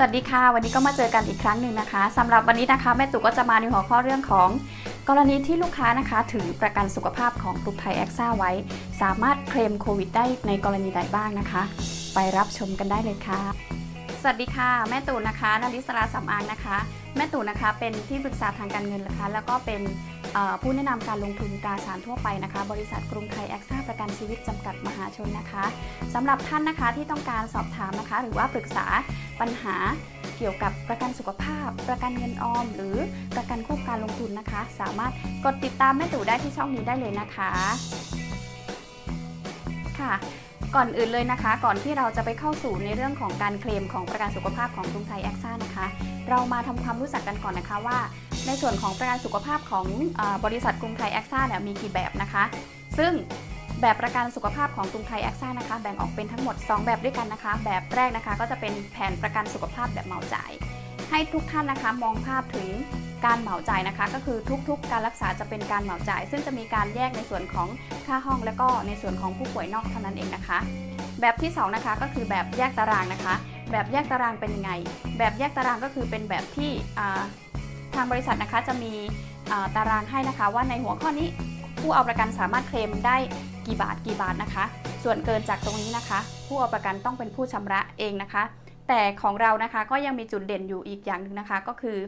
สวัสดีค่ะ วันนี้ก็มาเจอกันอีกครั้งหนึ่งนะคะสำหรับวันนี้นะคะแม่ตู่ก็จะมาในหัวข้อเรื่องของ กรณีที่ลูกค้านะคะ ถือประกันสุขภาพของกรุงไทยแอคซ่าไว้ สามารถเคลมโควิดได้ในกรณีใดบ้างนะคะ ไปรับชมกันได้เลยค่ะสวัสดีค่ะ แม่ตู่นะคะนาริสราสำอางนะคะ แม่ตู่นะคะเป็นที่ปรึกษาทางการเงินนะคะ แล้วก็เป็น ผู้แนะนำการลงทุนตราสารทั่วไปนะคะ บริษัทกรุงไทยแอคซ่าประกันชีวิตจำกัดมหาชนนะคะสำหรับท่านนะคะที่ต้องการสอบถามนะคะ หรือว่าปรึกษาปัญหาเกี่ยวกับประกันสุขภาพ ประกันเงินออม หรือประกันควบการลงทุนนะคะ สามารถกดติดตามแม่ตู่ได้ที่ช่องนี้ได้เลยนะคะค่ะ ก่อนอื่นเลยนะคะ ก่อนที่เราจะไปเข้าสู่ในเรื่องของการเคลมของประกันสุขภาพของกรุงไทยแอคซ่านะคะ เรามาทำความรู้จักกันก่อนนะคะว่า ในส่วนของประกันสุขภาพของอบริษัทกรุงไทยแอคซ่าเนี่ยมีกี่แบบนะคะ ซึ่งแบบประกันสุขภาพของกรุงไทยแอคซ่านะคะ แบ่งออกเป็นทั้งหมด 2 แบบด้วยกันนะคะ แบบแรกนะคะก็จะเป็นแผนประกันสุขภาพแบบเหมาจ่าย ให้ทุกท่านนะคะมองภาพถึงการเหมาจ่ายนะคะ ก็คือทุกๆ การรักษาจะเป็นการเหมาจ่าย ซึ่งจะมีการแยกในส่วนของค่าห้องและก็ในส่วนของผู้ป่วยนอกเท่านั้นเองนะคะ แบบที่2นะคะก็คือแบบแยกตารางนะคะ แบบแยกตารางเป็นยังไง แบบแยกตารางก็คือเป็นแบบที่ทางบริษัทนะคะจะมีตารางให้นะคะ ว่าในหัวข้อนี้ผู้เอาประกันสามารถเคลมได้กี่บาทกี่บาทนะคะ ส่วนเกินจากตรงนี้นะคะ ผู้เอาประกันต้องเป็นผู้ชำระเองนะคะ แต่ของเรานะคะก็ยังมีจุดเด่นอยู่อีกอย่างหนึ่งนะคะ ก็คือ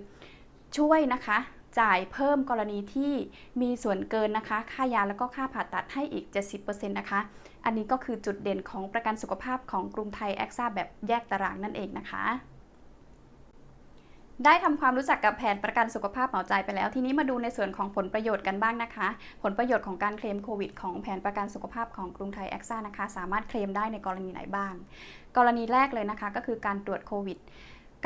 ช่วยนะคะจ่ายเพิ่มกรณีที่มีส่วนเกินนะคะ ค่ายาแล้วก็ค่าผ่าตัดให้อีก 70%นะคะ อันนี้ก็คือจุดเด่นของประกันสุขภาพของกรุงไทยแอคซ่าแบบแยกตารางนั่นเองนะคะ ได้ทำความรู้จักกับแผนประกันสุขภาพเหมาจ่ายไปแล้ว ทีนี้มาดูในส่วนของผลประโยชน์กันบ้างนะคะ ผลประโยชน์ของการเคลมโควิดของแผนประกันสุขภาพของกรุงไทยแอคซ่านะคะ สามารถเคลมได้ในกรณีไหนบ้าง กรณีแรกเลยนะคะ ก็คือการตรวจโควิด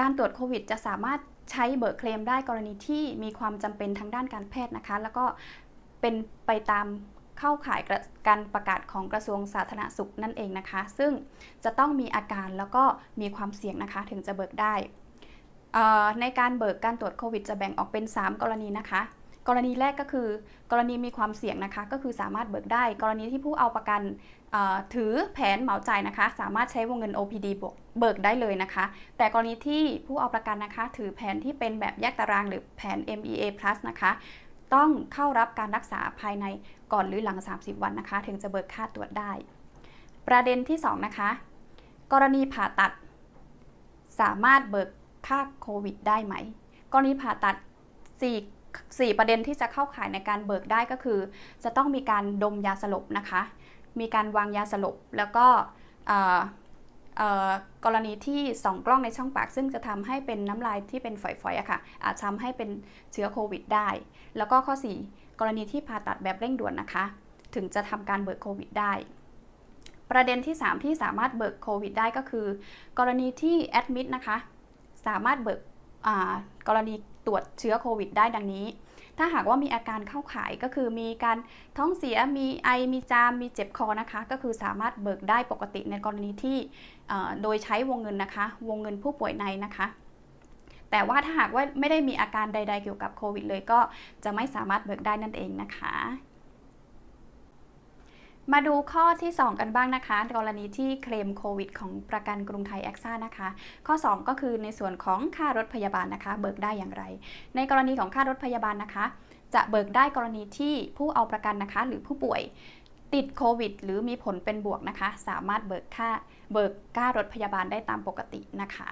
การตรวจโควิด จะสามารถใช้เบิกเคลมได้กรณีที่มีความจำเป็นทางด้านการแพทย์นะคะ แล้วก็เป็นไปตามเข้าข่ายการประกาศของกระทรวงสาธารณสุขนั่นเองนะคะ ซึ่งจะต้องมีอาการแล้วก็มีความเสี่ยงนะคะ ถึงจะเบิกได้ ในการเบิกการตรวจโควิดจะแบ่งออกเป็น 3 กรณีนะคะ กรณีแรกก็คือกรณีมีความเสี่ยงนะคะ ก็คือสามารถเบิกได้ กรณีที่ผู้เอาประกันถือแผนเหมาจ่ายนะคะ สามารถใช้วงเงิน OPD เบิกได้เลยนะคะ แต่กรณีที่ผู้เอาประกันนะคะ ถือแผนที่เป็นแบบแยกตารางหรือแผน MEA Plus นะคะ ต้องเข้ารับการรักษาภายในก่อนหรือหลัง 30 วันนะคะ ถึงจะเบิกค่าตรวจได้ ประเด็นที่ 2 นะคะ กรณีผ่าตัดสามารถเบิก ค่าโควิดได้ไหมกรณีผ่าตัด4 4 ประเด็นที่จะเข้าข่ายในการเบิกได้ก็คือ จะต้องมีการดมยาสลบนะคะ มีการวางยาสลบ แล้วก็กรณีที่ส่องกล้องในช่องปาก ซึ่งจะทำให้เป็นน้ำลายที่เป็นฝอยๆอะค่ะ อาจทำให้เป็นเชื้อโควิดได้ แล้วก็ข้อ 4 กรณีที่ผ่าตัดแบบเร่งด่วนนะคะ ถึงจะทำการเบิกโควิดได้ ประเด็นที่ 3 ที่สามารถเบิกโควิดได้ก็คือ กรณีที่แอดมิดนะคะ สามารถเบิกกรณีตรวจเชื้อโควิดได้ดังนี้ ถ้าหากว่ามีอาการเข้าข่ายก็คือมีการท้องเสีย มีไอ มีจาม มีเจ็บคอนะคะ ก็คือสามารถเบิกได้ปกติในกรณีที่โดยใช้วงเงินนะคะ วงเงินผู้ป่วยในนะคะ แต่ว่าถ้าหากว่าไม่ได้มีอาการใด ๆ เกี่ยวกับโควิดเลยก็จะไม่สามารถเบิกได้นั่นเองนะคะ มาดูข้อที่ 2 กันบ้างนะคะ กรณีที่เคลมโควิด ของประกันกรุงไทยแอคซ่านะคะ ข้อ 2 ก็คือในส่วนของค่ารถพยาบาลนะคะ เบิกได้อย่างไร ในกรณีของค่ารถพยาบาลนะคะ จะเบิกได้กรณีที่ผู้เอาประกันนะคะ หรือผู้ป่วยติดโควิด หรือมีผลเป็นบวกนะคะ สามารถเบิกค่าเบิกค่ารถพยาบาลได้ตามปกตินะคะ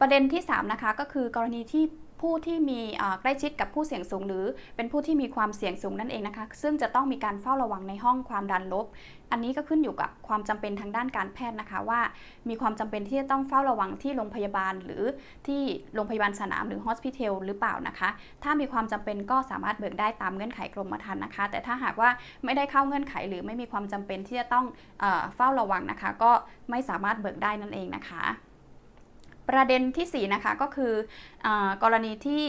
ประเด็นที่ 3 นะคะก็คือกรณีที่ ผู้ที่มีใกล้ชิดกับผู้เสี่ยงสูง หรือเป็นผู้ที่มีความเสี่ยงสูงนั่นเองนะคะ ซึ่งจะต้องมีการเฝ้าระวังในห้องความดันลบ อันนี้ก็ขึ้นอยู่กับความจำเป็นทางด้านการแพทย์นะคะว่า มีความจำเป็นที่จะต้องเฝ้าระวังที่โรงพยาบาล หรือที่โรงพยาบาลสนามหรือฮอสพิทอลหรือเปล่านะคะ ถ้ามีความจำเป็นก็สามารถเบิกได้ตามเงื่อนไขกรมธรรม์นะคะ แต่ถ้าหากว่าไม่ได้เข้าเงื่อนไขหรือไม่มีความจำเป็นที่จะต้องเฝ้าระวังนะคะ ก็ไม่สามารถเบิกได้นั่นเองนะคะ ประเด็นทีสี่ 4 นะคะก็คืออกรณีที่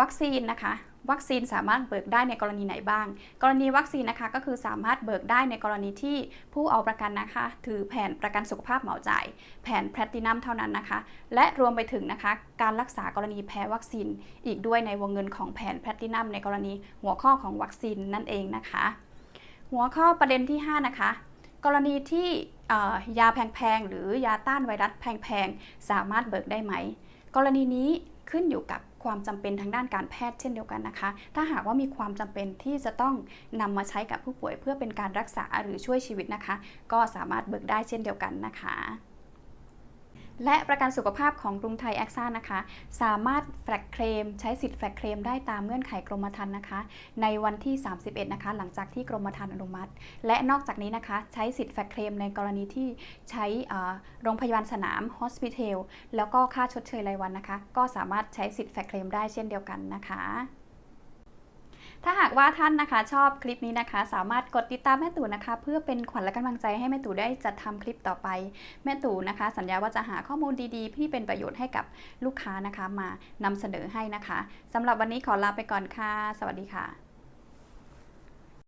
วัคซีนนะคะวัคซีนสามารถเบิกได้ในกรณีไหนบ้าง กรณีวัคซีนนะคะก็คือสามารถเบิกได้ในกรณีที่ผู้เอาประกันนะคะ ถือแผนประกันสุขภาพเหมาจ่าย แผนแพลตินัมเท่านั้นนะคะ และรวมไปถึงนะคะ การรักษากรณีแพ้วัคซีนอีกด้วยในวงเงินของแผนแพลตินัมในกรณีหัวข้อของวัคซีนนั่นเองนะคะ หัวข้อประเด็นที่ 5 นะคะ กรณีที่ ยาแพงๆ หรือยาต้านไวรัสแพงๆ สามารถเบิกได้ไหม กรณีนี้ขึ้นอยู่กับความจำเป็นทางด้านการแพทย์เช่นเดียวกันนะคะ ถ้าหากว่ามีความจำเป็นที่จะต้องนำมาใช้กับผู้ป่วยเพื่อเป็นการรักษาหรือช่วยชีวิตนะคะ ก็สามารถเบิกได้เช่นเดียวกันนะคะ และประกันสุขภาพของกรุงไทยแอคซ่านะคะ สามารถแฟลกเคลมใช้สิทธิ์แฟลกเคลมได้ตามเงื่อนไขกรมธรรม์นะคะ ในวันที่ 31 นะคะ หลังจากที่กรมธรรม์อนุมัติ และนอกจากนี้นะคะ ใช้สิทธิ์แฟลกเคลมในกรณีที่ใช้โรงพยาบาลสนามฮอสพิทอลแล้วก็ค่าชดเชยรายวันนะคะ ก็สามารถใช้สิทธิ์แฟลกเคลมได้เช่นเดียวกันนะคะ ถ้าหากว่าท่านนะคะชอบคลิปนี้นะคะ สามารถกดติดตามแม่ตู่นะคะ เพื่อเป็นขวัญและกำลังใจให้แม่ตู่ได้จัดทำคลิปต่อไป แม่ตู่นะคะ สัญญาว่าจะหาข้อมูลดีๆ ที่เป็นประโยชน์ให้กับลูกค้านะคะ มานำเสนอให้นะคะสำหรับวันนี้ขอลาไปก่อนค่ะ สวัสดีค่ะ